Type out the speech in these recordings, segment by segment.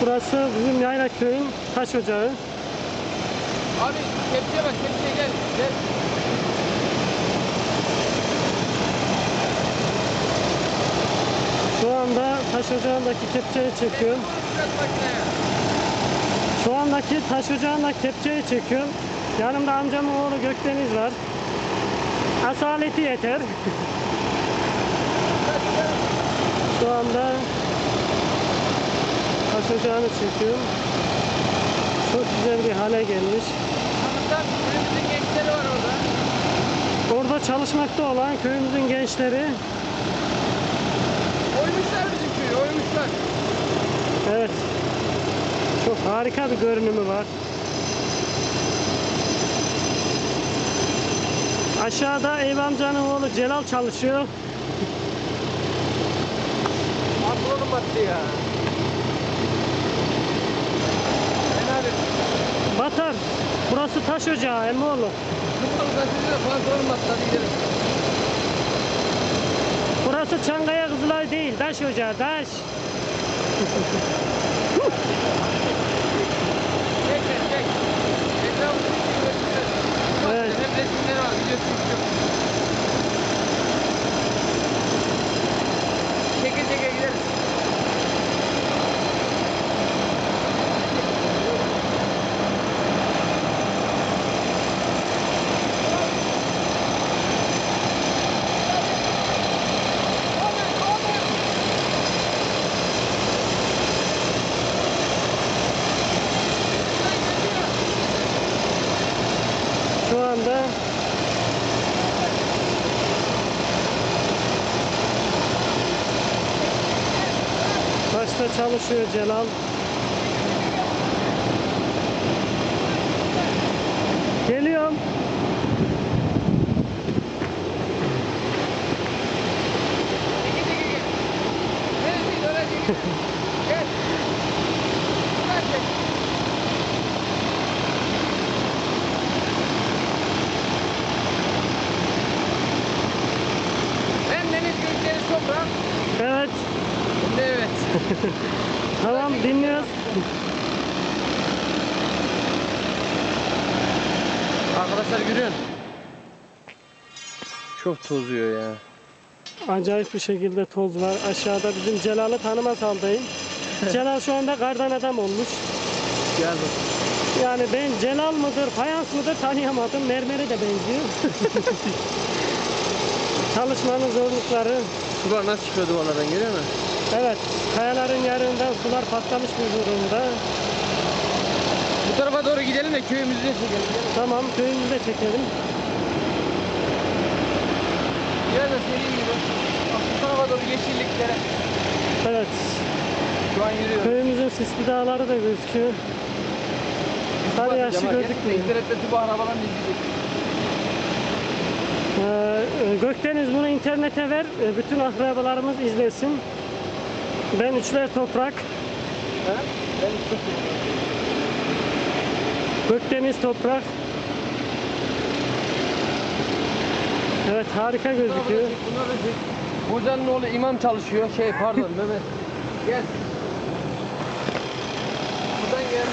Burası bizim Yayla köyün taş ocağı. Abi kepçeye bak kepçeye gel. Gel. Şu anda taş ocağındaki kepçeyi çekiyorum. Şu andaki taş ocağındaki kepçeyi çekiyorum. Yanımda amcamın oğlu Gökdeniz var. Asaleti yeter. Şu anda ocağını çekiyorum. Çok güzel bir hale gelmiş. Köyümüzün gençleri var orada. Orada çalışmakta olan köyümüzün gençleri Oymuşlar bizim köyü oymuşlar. Evet. Çok harika bir görünümü var. Aşağıda Eyüp amcanın oğlu Celal çalışıyor. Pantolonum battı ya. Ben abi. Batar. Burası taş ocağı Emmoğlu. Burası Çankaya Kızılay değil. Taş ocağı. Taş. Çek çek çek. Etrafında bir şey görsünler. Bak Evet. hep resimleri var videosu yok. Çeke çeke gideriz. Şu anda Taşta çalışıyor Celal. Geliyorum. Çeke çeke gel. Neresi oraya çeke. Gel. Buradan çek. Ben Deniz Gökdeniz Toprak. Evet. Şimdi evet. Tamam dinliyoruz. Arkadaşlar görüyorsun. Çok tozuyor ya. Acayip bir şekilde toz var. Aşağıda bizim Celal'ı tanımaz haldeyim. Celal şu anda kardan adam olmuş. Yazık. Yani ben Celal mıdır, fayans mıdır tanıyamadım. Mermere de benziyor. Çalışmanın zorlukları. Sular nasıl çıkıyordu onlardan görüyor musun? Evet, kayaların yarığından sular patlamış bir durumda. Bu tarafa doğru gidelim de köyümüzü de çekelim. Tamam, köyümüzü de çekelim. Gel de dediğim gibi. Bak bu tarafa doğru yeşilliklere. Evet, Şu an yürüyoruz. köyümüzün sisli dağları da gözüküyor. Yaşlı Cemal, gözükmüyor. İnternette tüm arabalarını izleyecek. Ee, e, Gökdeniz bunu internete ver, e, bütün akrabalarımız izlesin. Ben Üçler Toprak, He? Ben çok Gökdeniz Toprak. Evet harika gözüküyor. Hocanın oğlu imam çalışıyor. Şey pardon Mehmet. Gel. Buradan gel.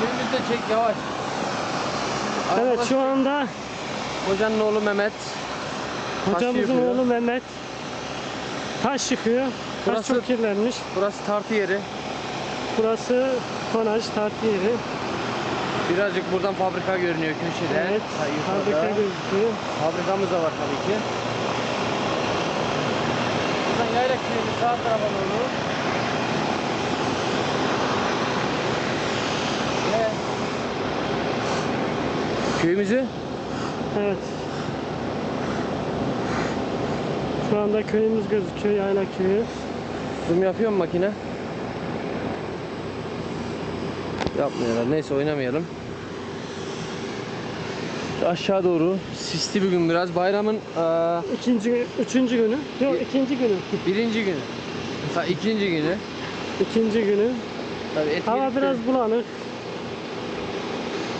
Köyümüzü de çek yavaş. Evet şu anda Hocanın oğlu Mehmet. hocamızın yıkıyor. oğlu Mehmet taş yıkıyor. Burası- çok kirlenmiş. Burası tartı yeri. Burası tonaj tartı yeri. Birazcık buradan fabrika görünüyor köşede. Evet yukarıda. fabrika gözüküyor. Fabrikamız da var tabii ki. Buradan yayla köyümüz sağ tarafa doğru. Ve köyümüzü Evet. Şu anda köyümüz gözüküyor Yayla köyü. Zoom yapıyor mu makine? Yapmıyorlar. Neyse oynamayalım. Şu aşağı doğru sisli bir gün biraz. Bayramın eee, İkinci, üçüncü günü. Yok ikinci günü. birinci günü. Mesela ikinci günü. İkinci günü. Tabii et Hava de- biraz bulanık.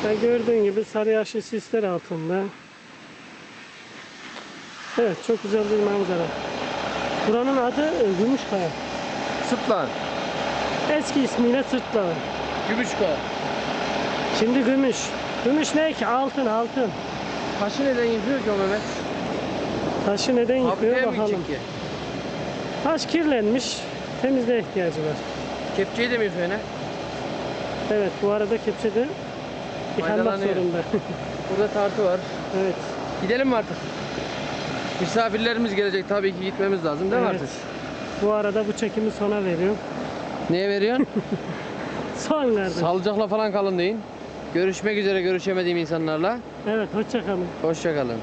Ve gördüğün gibi sarı yaşlı sisler altında. Evet çok güzel bir manzara. Buranın adı e, Gümüşkaya. Sıplan. Eski ismiyle Sırt Dağı. Gümüşkaya. Şimdi gümüş. Gümüş ne ki? Altın altın. Taşı neden yıkıyor ki o Mehmet? Taşı neden yıkıyor mı bakalım. gidecek ki? Taş kirlenmiş. Temizliğe ihtiyacı var. Kepçeyi de mi yıkıyor ne? Evet bu arada kepçede yıkanmak Faydalanıyor. zorunda. Burada tartı var. evet. Gidelim mi artık? Misafirlerimiz gelecek tabii ki gitmemiz lazım değil mi evet. artık? Bu arada bu çekimi sona veriyorum. Neye veriyorsun? Son kardeşim. Salıcakla falan kalın deyin. Görüşmek üzere görüşemediğim insanlarla. Evet hoşça kalın. Hoşça kalın.